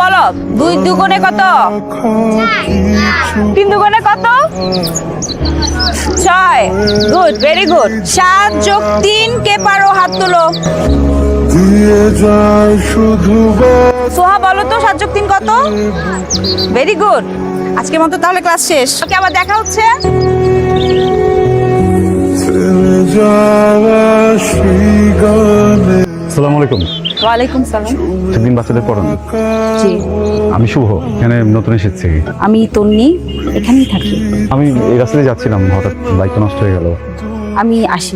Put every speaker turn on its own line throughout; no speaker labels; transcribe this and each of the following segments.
বলো? দুই দুগুণে কত? তিন দুগুণে কত? ছয়। গুড ভেরি গুড সাত যোগ তিন, কে পারো হাত তুলো? সোহা, বলো তো, সাত যোগ তিন কত? ভেরি গুড আজকের মতো তাহলে ক্লাস শেষ। ওকে, আবার দেখা হচ্ছে।
আসসালামু
ওয়ালাইকুম সালাম।
একদিন বাচ্চাদের পড়ান?
জি।
আমি শুভ এখানে নতুন এসেছি।
আমি তন্নি এখানেই থাকি।
আমি এই রাস্তায় যাচ্ছিলাম হঠাৎ বাইকটা নষ্ট হয়ে গেল।
আমি আসি।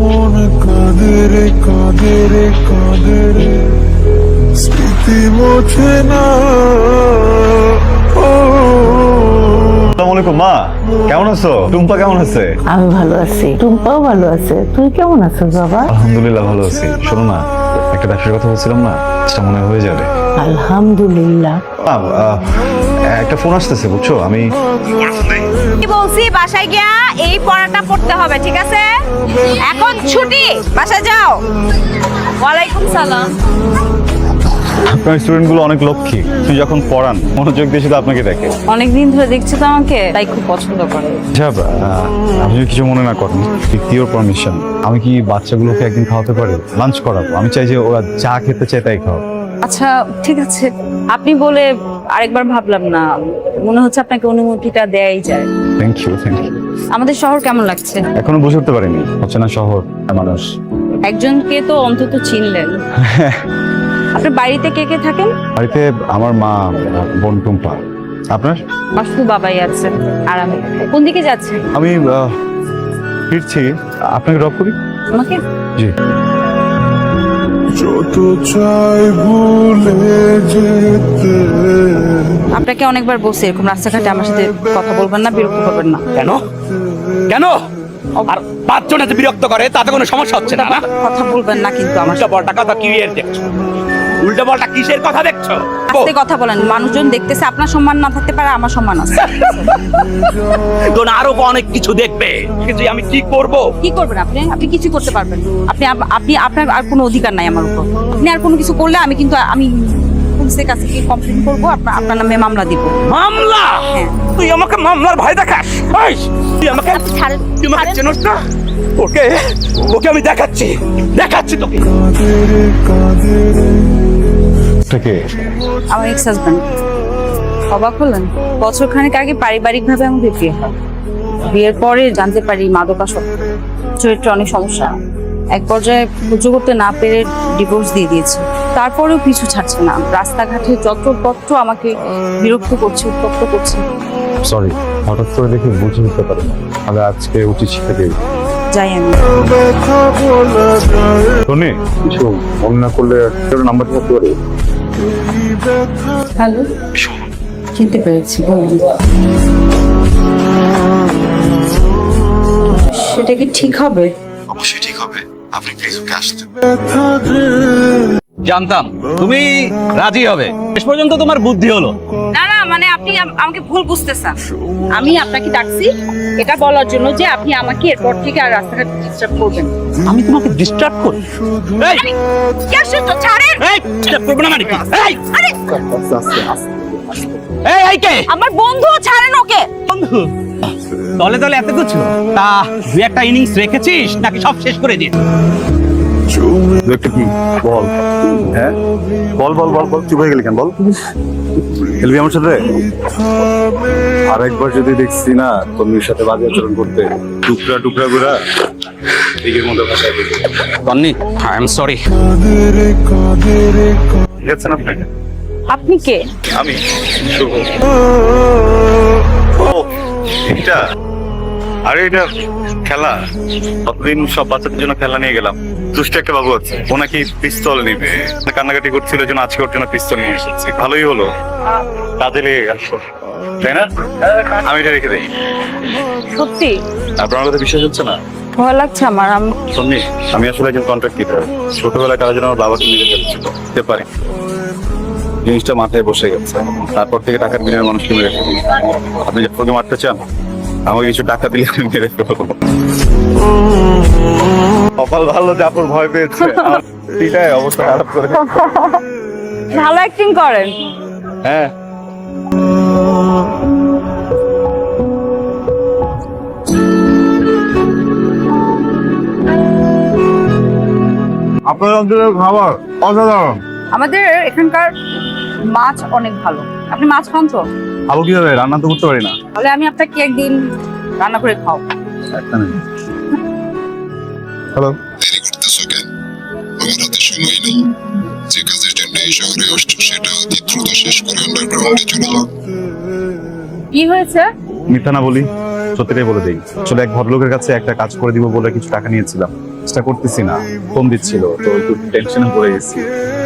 মন কাঁদে রে কাঁদে রে রে স্মৃতি মোছে না। ও।
আসসালামু আলাইকুম মা। কেমন আছো? টুম্পা কেমন আছে?
আমি ভালো আছি। টুম্পাও ভালো আছে। তুই কেমন আছিস বাবা?
আলহামদুলিল্লাহ ভালো আছি। শোনো না একটা ব্যবসার কথা বলছিলাম না সেটা মনে হয়ে যাবে।
আলহামদুলিল্লাহ।
একটা ফোন আসতেছে বুঝছ? আমি
কি বলছি বাসায় গিয়া এই পড়াটা পড়তে হবে ঠিক আছে? এখন ছুটি বাসায় যাও। ওয়ালাইকুম সালাম।
আপনার স্টুডেন্টগুলো অনেক লক্ষ্মী। তুই যখন পড়ান মনোযোগ দিয়ে শুধু আপনাকে দেখে।
অনেকদিন ধরে দেখছি তো আমাকে তাই খুব পছন্দ করে।
আচ্ছা আহ, আপনি যদি কিছু মনে না করেন ইউর পারমিশন আমি কি বাচ্চাগুলোকে একদিন খাওয়াতে পারি? লাঞ্চ করাবো। আমি চাই যে ওরা যা খেতে চায় তাই খাও
আচ্ছা ঠিক আছে। আপনি বলে আরেকবার ভাবলাম না। মনে হচ্ছে আপনাকে অনুমতিটা দেয়াই যায়।
থ্যাংক ইউ থ্যাংক ইউ
আমাদের শহর কেমন লাগছে?
এখনও বুঝে উঠতে পারিনি। হচ্ছে না শহর মানুষ।
একজনকে তো অন্তত চিনলেন। আপনার বাড়িতে কে কে থাকেন?
বাড়িতে আমার মা বোন টুম্পা। আপনার?
আমার শুধু বাবাই আছে আর আমি। কোন দিকে যাচ্ছি
আমি আহ, ফিরছি। আপনাকে ড্রপ করি?
আমাকে?
জি।
যত চাই ভুলে যেতে।
আপনাকে অনেকবার বলছি এরকম রাস্তাঘাটে আমার সাথে কথা বলবেন না বিরক্ত করবেন না।
কেন? কেন? আর পাঁচজন এত বিরক্ত করে তাতে কোনো সমস্যা হচ্ছে না না?
কথা বলবেন না কিন্তু আমার
পাল্টা কথা কি এর দেখছ? উল্টা পাল্টা কিসের কথা দেখছ?
সাথে কথা বলেন মানুষজন দেখতেছে আপনার সম্মান না থাকতে পারে আমার সম্মান আছে।
তোর আরও অনেক কিছু দেখবে। কিন্তু আমি কি করব?
কি করবেন আপনি? আপনি কিছু করতে পারবেন। আপনি আপনি আপনার আর কোনো অধিকার নাই আমার উপর। আপনি আর কোনো কিছু করলে আমি কিন্তু আমি পুলিশের কাছে গিয়ে কমপ্লেন করব আপনার আপনার নামে মামলা দিব।
মামলা?
হ্যাঁ।
তুই আমাকে মামলার ভয় দেখাস? তুই আমাকে তুই আমাকে চেনস না? ওকে ওকে আমি দেখাচ্ছি। দেখাচ্ছি তোকে।
থেকে?
আমার এক্স হাজব্যান্ড অবাক হলেন। বছর খানেক আগে পারিবারিক ভাবে আমাদের বিয়ে হয়। বিয়ের পরে জানতে পারি মাদকাসক্ত। চরিত্রে অনেক সমস্যা। এক পর্যায়ে সহ্য করতে না পেরে ডিভোর্স দিয়ে দিয়েছে। তারপরেও পিছু ছাড়ছে না। রাস্তাঘাটে যত্রতত্র আমাকে বিরক্ত করছে উত্তপ্ত করছে।
সরি হঠাৎ করে দেখে বুঝে উঠতে পারি না। আজকে উচিত শিক্ষা দিই।
যাই আমি।
শোনে কিছু মনে না করলে নাম্বার করতে পারি?
হ্যালো চিনতে পেরেছি, বলুন। সেটা কি ঠিক হবে?
অবশ্যই ঠিক হবে। আপনি প্লিজ ওকে আসতে
জানতাম। তুমি রাজি হবে। শেষ পর্যন্ত তোমার বুদ্ধি হলো।
না না মানে আপনি আমাকে ভুল বুঝতেছেন। আমি আপনাকে ডাকছি। এটা বলার জন্য যে আপনি আমাকে এরপর থেকে আর রাস্তাঘাট ডিস্টার্ব করবেন
আমি তোমাকে ডিস্টার্ব করি। এই!
আরে, কি আশ্চর্য, ছাড়েন!
এই ডিস্টার্ব করব না মানে কি? এই!
আরে!
এই এই কে?
আমার বন্ধু ছাড়েন ওকে!
বন্ধু? দলে দলে এত কিছু? তা দুই একটা ইনিংস রেখেছিস? নাকি সব শেষ করে দিয়েছিস?
দু একটা কি? বল। হ্যাঁ? বল বল বল বল চুপ হয়ে গেলি কেন? বল। খেলবি আমার সাথে?
থামে
আরেকবার যদি দেখছি না তন্মির সাথে বাজে আচরণ করতে টুকরা টুকরা গুড়া দিকের ভাষায় বলবি।
তন্নি আই এম সরি
কাঁদে রে কাঁদে রে
ঠিক আছে না আপনাকে?
আপনি কে?
আমি শুভ। ও এটা আরে এটা খেলা। কতদিন সব বাচ্চাদের জন্য খেলা নিয়ে গেলাম। দুষ্ট একটা বাবু আছে। ও নাকি পিস্তল নিবে কান্নাকাটি করছিল জন্য আজকে ওর জন্য পিস্তল নিয়ে এসেছি। ভালোই হলো। কাজে লেগে গেল। তাই না? আমি এটা রেখে দিই।
সত্যি?
আপনার কথা বিশ্বাস হচ্ছে না?
ভয় লাগছে আমার। আমি
আমি আসলে একজন কন্ট্রাক্ট কিপার ছোটবেলায় কারোর জন্য আমার বাবাকে নিয়ে যেতে হতে পারে। জিনিসটা মাথায় বসে গেছে। তারপর থেকে টাকার বিনিময়ে মানুষকে মেরে আপনি যে ওকে মারতে চান? আমাকে কিছু টাকা দিলে আমি মেরে ফেলব। কপাল ভালো জাফর ভয় পেয়েছে। এটাই অবস্থা খারাপ করে।
ভালো অ্যাক্টিং করেন।
হ্যাঁ। আপনার অঞ্চলের খাবার অসাধারণ।
আমাদের এখানকার মাছ অনেক ভালো। আপনি মাছ খান তো?
খাব কীভাবে? রান্না তো করতে পারি না।
তাহলে আমি আপনাকে একদিন রান্না করে খাও
একটা মিনিট। হ্যালো
দেরি করতেছো কেন আমার হাতে সময় নেই যে কাজের জন্য এই শহরে আসছো সেটা অতি দ্রুত শেষ করে আন্ডারগ্রাউন্ডে চলে যাও
কি হয়েছে?
মিথ্যা না বলি সত্যিটাই বলে দিই। আসলে এক ভদ্রলোকের কাছে একটা কাজ করে দিব বলে কিছু টাকা নিয়েছিলাম। সেটা করতেছি না ফোন দিচ্ছিল তো একটু টেনশনে পড়ে গেছি।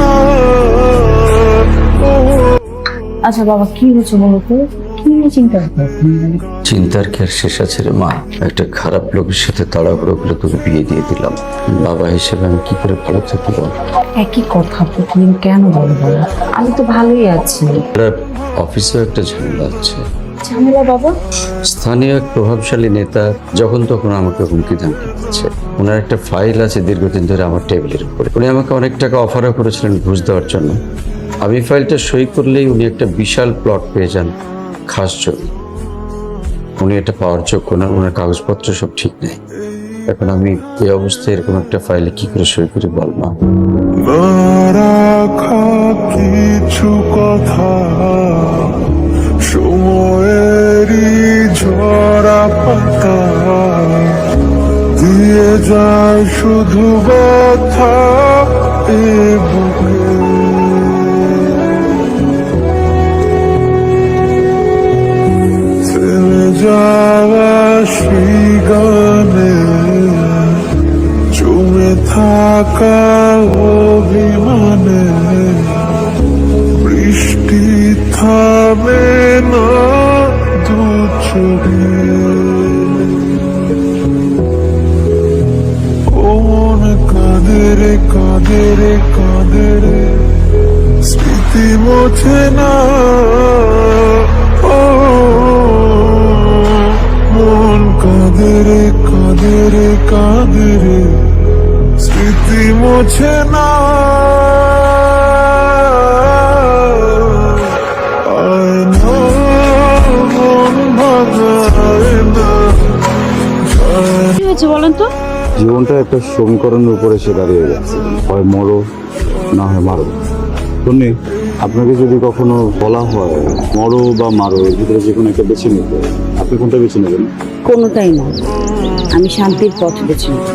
না।
আচ্ছা বাবা কি হয়েছে বলো তো? কি নিয়ে চিন্তা
চিন্তার কি আর শেষ আছে রে মা? একটা খারাপ লোকের সাথে তাড়াহুড়ো করে তোকে বিয়ে দিয়ে দিলাম। বাবা হিসেবে আমি কি করে ভালো থাকি বল?
একই কথা প্রতিদিন কেন বলো বলো? আমি তো ভালোই আছি।
অফিসেও একটা ঝামেলা আছে।
ঝামেলা বাবা?
স্থানীয় এক প্রভাবশালী নেতা যখন তখন আমাকে হুমকি ধামকি দিচ্ছে ওনার একটা ফাইল আছে দীর্ঘদিন ধরে আমার টেবিলের উপরে। উনি আমাকে অনেক টাকা অফারও করেছিলেন ঘুষ দেওয়ার জন্য। আমি ফাইলটা সই করলেই উনি একটা বিশাল প্লট পেয়ে যান খাস জমি উনি এটা পাওয়ার যোগ্য না ওনার কাগজপত্র সব ঠিক নেই। এখন আমি এই অবস্থায় এরকম একটা ফাইলে কি করে সই করি বল মা?
না কিছু কথা সময়েরই ঝরা পাতা। দিয়ে যায় শুধু ব্যথা। ওমন কাঁদের কাঁদের স্মৃতি মোছে না ও মন কাঁদের কাঁদের কাঁদের স্মৃতি মোছে না
হয়েছে বলেন তো?
জীবনটা একটা সমীকরণের উপরে এসে দাঁড়িয়ে গেছে। হয় মরো না হয় মারো। শুনি আপনাকে যদি কখনো বলা হয় মরো বা মারো এর ভিতরে যে কোনো একটা বেছে নিতে আপনি কোনটা বেছে নেবেন?
কোনোটাই না। আমি শান্তির পথ বেছে নিতে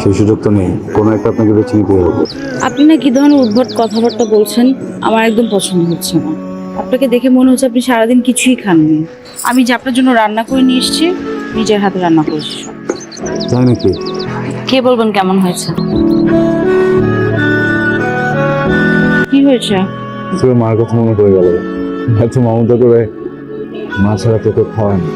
সেই সুযোগ তো নেই। কোনো একটা আপনাকে বেছে নিতে হবে।
আপনি না কি ধরনের উদ্ভট কথাবার্তা বলছেন? আমার একদম পছন্দ হচ্ছে না। আপনাকে দেখে মনে হচ্ছে আপনি সারাদিন কিছুই খাননি। আমি যে আপনার জন্য রান্না করে নিয়ে এসেছি নিজের হাতে রান্না করেছি
তাই নাকি?
কে বলবেন কেমন হয়েছে? কি হয়েছে?
তোর মার কথা মনে পড়ে গেল। এত মমতা করে মা ছাড়া তোকে খাওয়ায় না।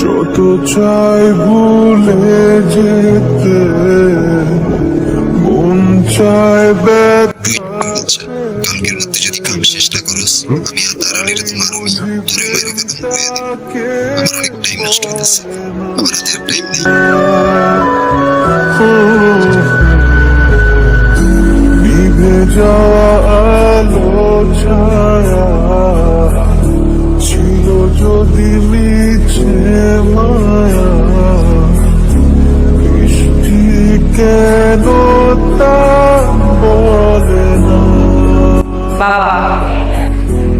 যত চাই ভুলে যেতে মন চায় ব্যথা।
কালকের মধ্যে যদি কাম শেষ না করস, আমি আর দাঁড়ালে তোমার আমি ধরে মেরে বেদম হয়ে দিব? আমার অনেক টাইম নষ্ট হইতেছে।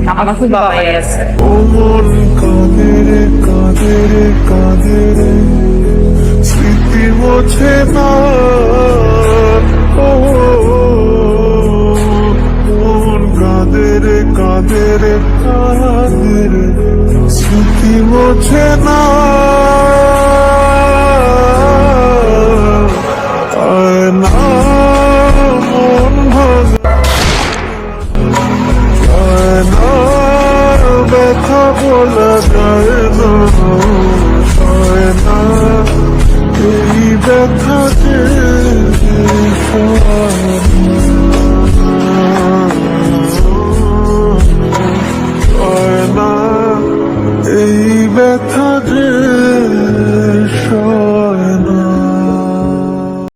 আমার
খুব বাবাই আছে
ওমন কাঁদের কাঁদের কাঁদের স্মৃতি মোছে না। স্মৃতি না। না। ব্যথা বলা যায় না